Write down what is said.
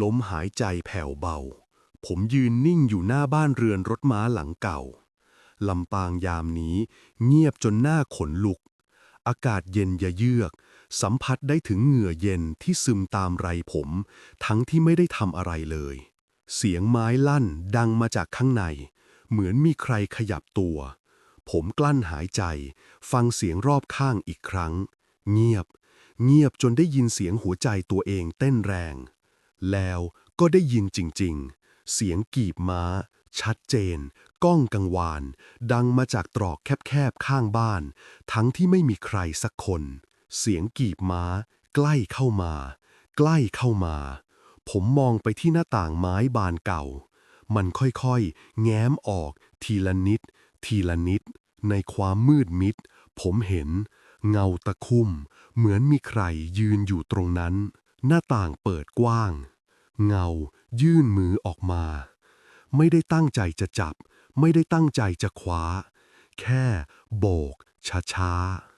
ล้มหายใจแผ่วเบา ผมยืนนิ่งอยู่หน้าบ้านเรือนรถม้าหลังเก่า ลำปางยามนี้เงียบจนหน้าขนลุก อากาศเย็นยะเยือก สัมผัสได้ถึงเหงื่อเย็นที่ซึมตามไรผม ทั้งที่ไม่ได้ทำอะไรเลย เสียงไม้ลั่นดังมาจากข้างใน เหมือนมีใครขยับตัว ผมกลั้นหายใจ ฟังเสียงรอบข้างอีกครั้ง เงียบ เงียบจนได้ยินเสียงหัวใจตัวเองเต้นแรง แล้วก็ได้ยินจริงๆ เสียงกีบม้า ชัดเจน ก้องกังวาน ดังมาจากตรอกแคบๆข้างบ้าน ทั้งที่ไม่มีใครสักคน เสียงกีบม้า ใกล้เข้ามา ใกล้เข้ามา ผมมองไปที่หน้าต่างไม้บานเก่า มันค่อยๆ แง้มออกทีละนิด ทีละนิด ในความมืดมิด ผมเห็น เงาตะคุ่ม เหมือนมีใครยืนอยู่ตรงนั้น หน้าต่างเปิดกว้าง เงา ยื่นมือออกมา ไม่ได้ตั้งใจจะจับ ไม่ได้ตั้งใจจะคว้า แค่โบกช้าๆ